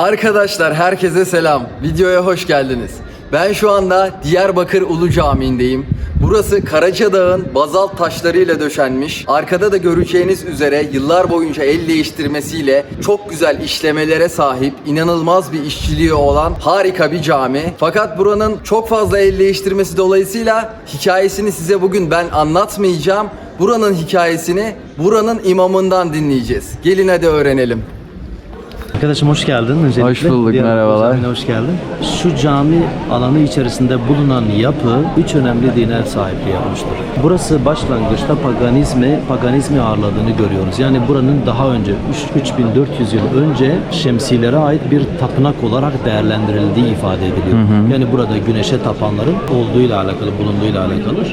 Arkadaşlar herkese selam. Videoya hoş geldiniz. Ben şu anda Diyarbakır Ulu Camii'ndeyim. Burası Karaçadağ'ın bazalt taşlarıyla döşenmiş. Arkada da göreceğiniz üzere yıllar boyunca el değiştirmesiyle çok güzel işlemelere sahip, inanılmaz bir işçiliği olan harika bir cami. Fakat buranın çok fazla el değiştirmesi dolayısıyla hikayesini size bugün ben anlatmayacağım. Buranın hikayesini buranın imamından dinleyeceğiz. Gelin hadi öğrenelim. Arkadaşım hoş geldin öncelikle. Hoş bulduk, merhabalar. Hoş geldin. Şu cami alanı içerisinde bulunan yapı üç önemli dine sahipliği yapmıştır. Burası başlangıçta paganizmi, paganizmi ağırladığını görüyoruz. Yani buranın daha önce üç- 3400 yıl önce şemsilere ait bir tapınak olarak değerlendirildiği ifade ediliyor. Yani burada güneşe tapanların olduğuyla alakalı, bulunduğuyla alakalı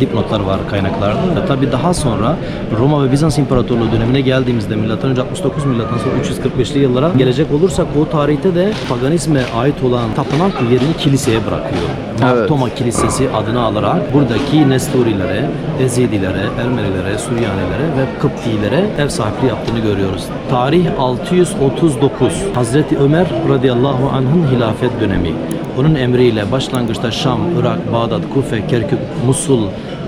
dipnotlar var kaynaklarda. E, tabii daha sonra Roma ve Bizans İmparatorluğu dönemine geldiğimizde milattan önce 69 milattan sonra 345'li yıllara gelecek olursak o tarihte de paganizme ait olan tapınak yerini kiliseye bırakıyor. Evet. Martoma Kilisesi adını alarak buradaki Nestorilere, Ezidilere, Ermenilere, Süryanilere ve Kıptilere ev sahipliği yaptığını görüyoruz. Tarih 639. Hazreti Ömer radıyallahu anh'ın hilafet dönemi. Onun emriyle başlangıçta Şam, Irak, Bağdat, Kufe, Kerkük, Musul,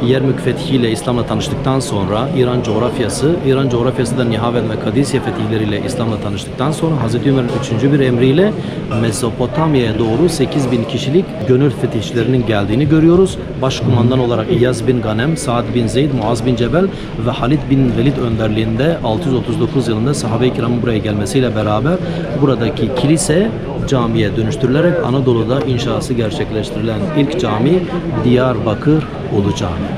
Yermük fethiyle İslam'la tanıştıktan sonra İran coğrafyası, İran coğrafyası da Nihavet ve Kadisiye fetihleriyle İslam'la tanıştıktan sonra Hazreti Ömer'in üçüncü bir emriyle Mezopotamya'ya doğru 8000 kişilik gönül fetihçilerinin geldiğini görüyoruz. Başkumandan olarak İyaz bin Ganem, Saad bin Zeyd, Muaz bin Cebel ve Halid bin Velid önderliğinde 639 yılında sahabe-i kiramın buraya gelmesiyle beraber buradaki kilise camiye dönüştürülerek Anadolu'da inşası gerçekleştirilen ilk cami Diyarbakır Cami.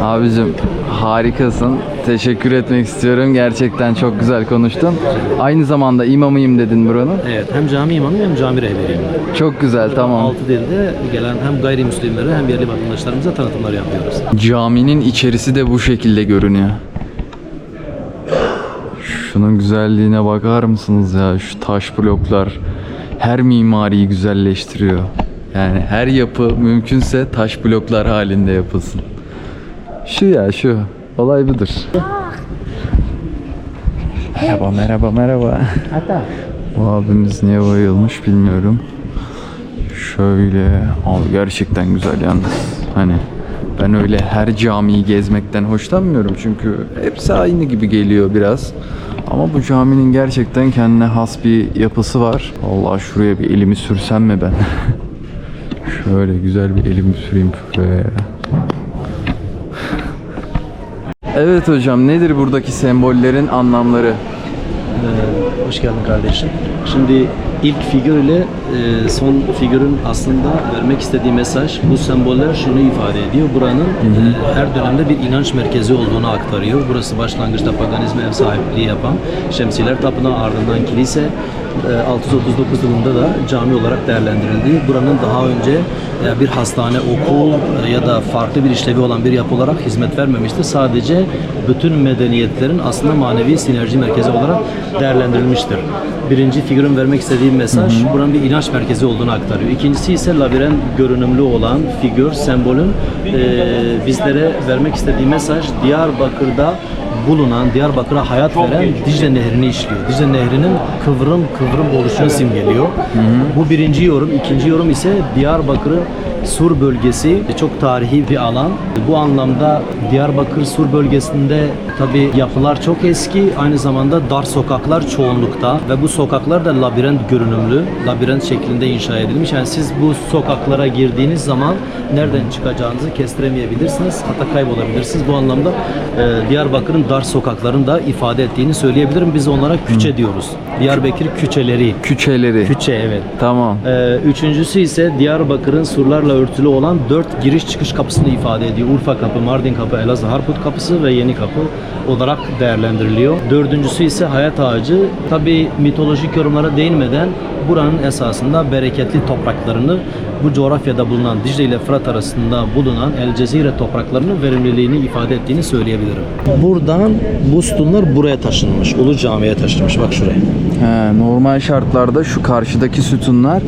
Abicim harikasın. Teşekkür etmek istiyorum. Gerçekten çok güzel konuştun. Aynı zamanda imamıyım dedin buranın. Evet hem cami imamı hem cami rehberiyim. Çok güzel tamam. Altı dilde gelen hem gayrimüslimlere hem yerli vatandaşlarımıza tanıtımlar yapıyoruz. Caminin içerisi de bu şekilde görünüyor. Şunun güzelliğine bakar mısınız ya? Şu taş bloklar her mimariyi güzelleştiriyor. Yani her yapı mümkünse taş bloklar halinde yapılsın. Şu ya şu. Olay budur. Merhaba merhaba merhaba. Bu abimiz niye bayılmış bilmiyorum. Şöyle abi gerçekten güzel yalnız. Hani ben öyle her camiyi gezmekten hoşlanmıyorum çünkü hepsi aynı gibi geliyor biraz. Ama bu caminin gerçekten kendine has bir yapısı var. Allah şuraya bir elimi sürsem mi ben? Şöyle güzel bir elimi süreyim şuraya. Evet hocam nedir buradaki sembollerin anlamları? Ee, hoş geldin kardeşim. Şimdi ilk figür ile e, son figürün aslında vermek istediği mesaj bu semboller şunu ifade ediyor. Buranın e, her dönemde bir inanç merkezi olduğunu aktarıyor. Burası başlangıçta paganizme ev sahipliği yapan Şemsiler Tapınağı ardından kilise 639 yılında da cami olarak değerlendirildi. Buranın daha önce e, bir hastane, okul ya da farklı bir işlevi olan bir yapı olarak hizmet vermemiştir. Sadece bütün medeniyetlerin aslında manevi sinerji merkezi olarak değerlendirilmiştir. Birinci figürün vermek istediği mesaj buranın bir inanç merkezi olduğunu aktarıyor. İkincisi ise labirent görünümlü olan figür, sembolün e, bizlere vermek istediği mesaj Diyarbakır'da bulunan, Diyarbakır'a hayat veren Dicle Nehri'ni işliyor. Dicle Nehri'nin kıvrım kıvrım oluşunu simgeliyor. Bu birinci yorum. İkinci yorum ise Diyarbakır'ın Sur bölgesi çok tarihi bir alan. Bu anlamda Diyarbakır Sur bölgesinde tabi yapılar çok eski. Aynı zamanda dar sokaklar çoğunlukta ve bu sokaklar da labirent görünümlü, labirent şeklinde inşa edilmiş. Yani siz bu sokaklara girdiğiniz zaman nereden çıkacağınızı kestiremeyebilirsiniz. Hatta kaybolabilirsiniz. Bu anlamda e, Diyarbakır'ın dar sokaklarını da ifade ettiğini söyleyebilirim. Biz onlara küçe diyoruz. Diyarbakır küçeleri. Küçeleri. Küçe evet. Tamam. Ee, üçüncüsü ise Diyarbakır'ın surlarla örtülü olan dört giriş çıkış kapısını ifade ediyor. Urfa Kapı, Mardin Kapı, Elazığ Harput Kapısı ve Yeni Kapı olarak değerlendiriliyor. Dördüncüsü ise hayat ağacı. Tabi mitolojik yorumlara değinmeden buranın esasında bereketli topraklarını bu coğrafyada bulunan Dicle ile Fırat arasında bulunan El Cezire topraklarının verimliliğini ifade ettiğini söyleyebilirim. Buradan bu sütunlar buraya taşınmış. Ulu Cami'ye taşınmış. Bak şuraya. He, normal şartlarda şu karşıdaki sütunlar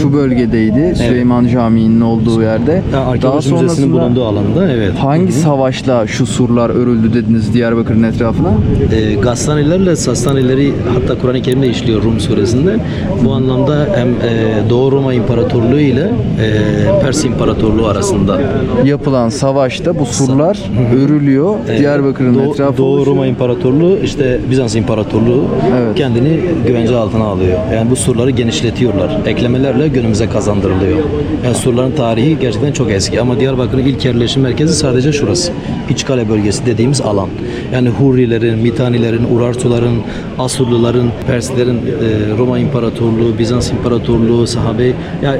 şu bölgedeydi. Süleyman Camii'nin olduğu yerde. Ha, Arkeoloji Daha Müzesi'nin sonrasında bulunduğu alanda evet. hangi savaşla şu surlar örüldü dediniz Diyarbakır'ın etrafına? E, Gassanilerle Sasanileri hatta Kur'an-ı Kerim'de işliyor Rum suresinde. Bu anlamda hem e, Doğu Roma İmparatorluğu ile e, Pers İmparatorluğu arasında Yapılan savaşta bu surlar örülüyor. Diyarbakır'ın Doğu, etrafı Doğu oluşuyor. Roma İmparatorluğu işte Bizans İmparatorluğu Evet. kendini güvence altına alıyor. Yani bu surları genişletiyorlar. Eklemelerle günümüze kazandırılıyor. Yani surların tarihi gerçekten çok eski ama Diyarbakır'ın ilk yerleşim merkezi sadece şurası. İçkale bölgesi dediğimiz alan. Yani Hurrilerin, Mitanilerin, Urartuların, Asurluların, Perslerin, e, Roma İmparatorluğu, Bizans İmparatorluğu, sahabe yani,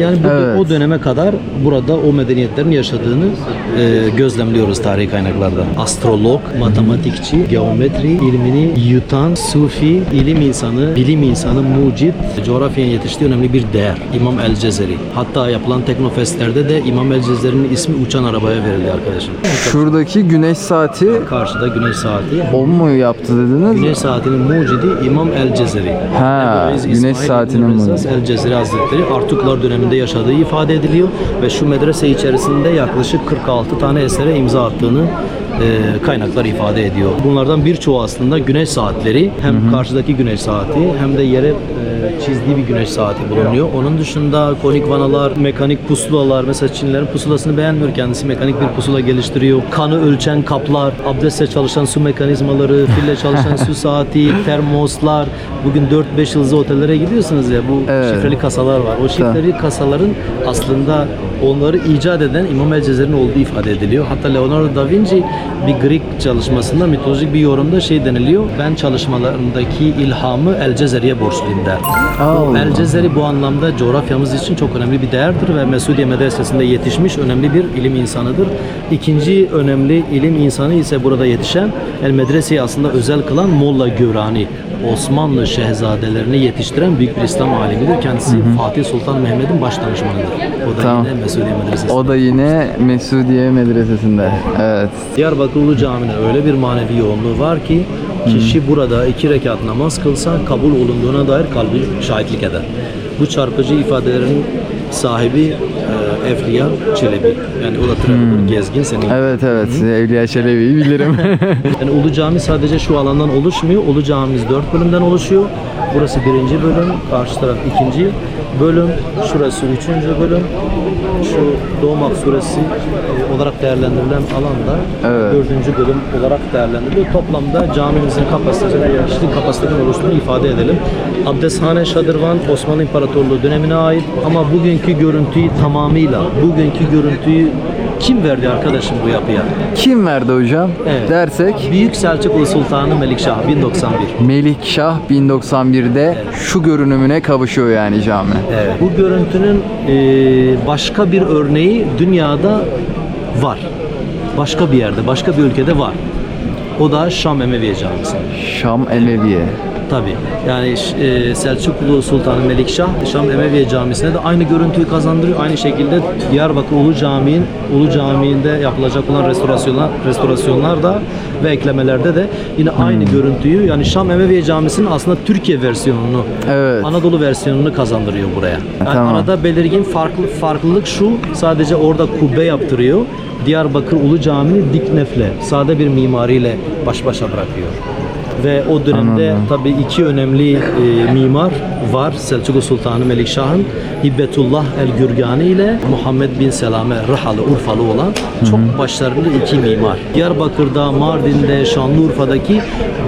yani bu, Evet. o döneme kadar burada o medeniyetlerin yaşadığını e, gözlemliyoruz tarihi kaynaklarda. Astrolog, matematikçi, geometri ilmini yutan, sufi, ilim insanı, bilim insanı, mucit, coğrafyanın yetiştiği önemli bir değer. İmam El Cezeri. Hatta yapılan teknofestlerde de İmam El Cezeri'nin ismi uçan arabaya verildi arkadaşım. Şuradaki güneş saati Karşıda güneş saati. o mu yaptı dediniz? Güneş saatinin mucidi İmam El Cezeri. Ha, güneş İsmail saatinin İbn Rezzaz El Cezeri Hazretleri Artuklar döneminde yaşadığı ifade ediliyor ve şu medrese içerisinde yaklaşık 46 tane esere imza attığını e, kaynaklar ifade ediyor. Bunlardan birçoğu aslında güneş saatleri hem karşıdaki güneş saati hem de yere çizdiği bir güneş saati bulunuyor. Onun dışında konik vanalar, mekanik pusulalar mesela Çinlilerin pusulasını beğenmiyor kendisi mekanik bir pusula geliştiriyor. Kanı ölçen kaplar, abdestle çalışan su mekanizmaları, fille çalışan su saati, termoslar. Bugün 4-5 yıldızlı otellere gidiyorsunuz ya bu Evet. şifreli kasalar var. O şifreli kasaların aslında onları icat eden İmam El Cezeri'nin olduğu ifade ediliyor. Hatta Leonardo da Vinci bir Greek çalışmasında mitolojik bir yorumda şey deniliyor. Ben çalışmalarımdaki ilhamı El Cezeri'ye borçluyum der. Allah. El Cezeri bu anlamda coğrafyamız için çok önemli bir değerdir ve Mesudiye Medresesi'nde yetişmiş önemli bir ilim insanıdır. İkinci önemli ilim insanı ise burada yetişen El Medrese'yi aslında özel kılan Molla Gürani. Osmanlı şehzadelerini yetiştiren büyük bir İslam alimidir. Kendisi Fatih Sultan Mehmet'in baş danışmanıdır. O da Tamam. yine Mesudiye Medresesi. O da yine Mesudiye Medresesi'nde. Evet. Diyarbakır Ulu Camii'ne öyle bir manevi yoğunluğu var ki kişi burada iki rekat namaz kılsa kabul olunduğuna dair kalbi şahitlik eder. Bu çarpıcı ifadelerin sahibi e, Evliya Çelebi. Yani o da traveler, gezgin senin. Evet evet. Evliya Çelebi'yi bilirim. Yani Ulu Cami sadece şu alandan oluşmuyor. Ulu Camimiz dört bölümden oluşuyor. Burası birinci bölüm, karşı taraf ikinci bölüm, şurası üçüncü bölüm. Şu Doğmak suresi e, olarak değerlendirilen alanda Evet. dördüncü bölüm olarak değerlendiriliyor. Toplamda camimizin kapasitesine yaklaşık kapasiteden oluştuğunu ifade edelim. Abdesthane Şadırvan Osmanlı İmparatorluğu dönemine ait ama bugünkü görüntüyü tamamıyla, bugünkü görüntüyü kim verdi arkadaşım bu yapıya? Kim verdi hocam? Evet. Dersek Büyük Selçuklu Sultanı Melikşah 1091. Melikşah 1091'de şu görünümüne kavuşuyor yani cami. Evet. Bu görüntünün e, başka bir örneği dünyada var. Başka bir yerde, başka bir ülkede var. O da Şam Emeviye Camisi. Şam Emeviye. Tabi. Yani e, Selçuklu Sultanı Melikşah Şam Emeviye Camisi'ne de aynı görüntüyü kazandırıyor. Aynı şekilde Diyarbakır Ulu Camii'nin Ulu Camii'nde yapılacak olan restorasyonlar restorasyonlar da ve eklemelerde de yine aynı görüntüyü yani Şam Emeviye Camisi'nin aslında Türkiye versiyonunu Evet. Anadolu versiyonunu kazandırıyor buraya. Yani Tamam. arada belirgin farklı farklılık şu sadece orada kubbe yaptırıyor. Diyarbakır Ulu Camii dik nefle, sade bir mimariyle baş başa bırakıyor. Ve o dönemde Anladım. tabii iki önemli e, mimar var. Selçuklu Sultanı Melikşah'ın Hibbetullah el Gürgani ile Muhammed bin Selame Rıhalı Urfalı olan çok başarılı iki mimar. Diyarbakır'da, Mardin'de, Şanlıurfa'daki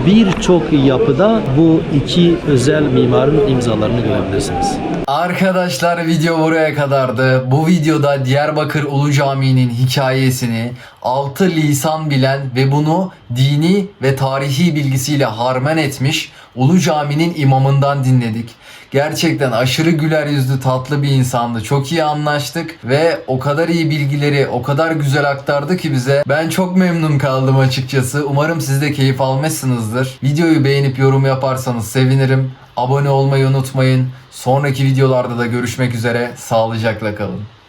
birçok yapıda bu iki özel mimarın imzalarını görebilirsiniz. Arkadaşlar video buraya kadardı. Bu videoda Diyarbakır Ulu Camii'nin hikayesini 6 lisan bilen ve bunu dini ve tarihi bilgisiyle harman etmiş Ulu Cami'nin imamından dinledik. Gerçekten aşırı güler yüzlü tatlı bir insandı. Çok iyi anlaştık ve o kadar iyi bilgileri o kadar güzel aktardı ki bize. Ben çok memnun kaldım açıkçası. Umarım siz de keyif almışsınızdır. Videoyu beğenip yorum yaparsanız sevinirim. Abone olmayı unutmayın. Sonraki videolarda da görüşmek üzere. Sağlıcakla kalın.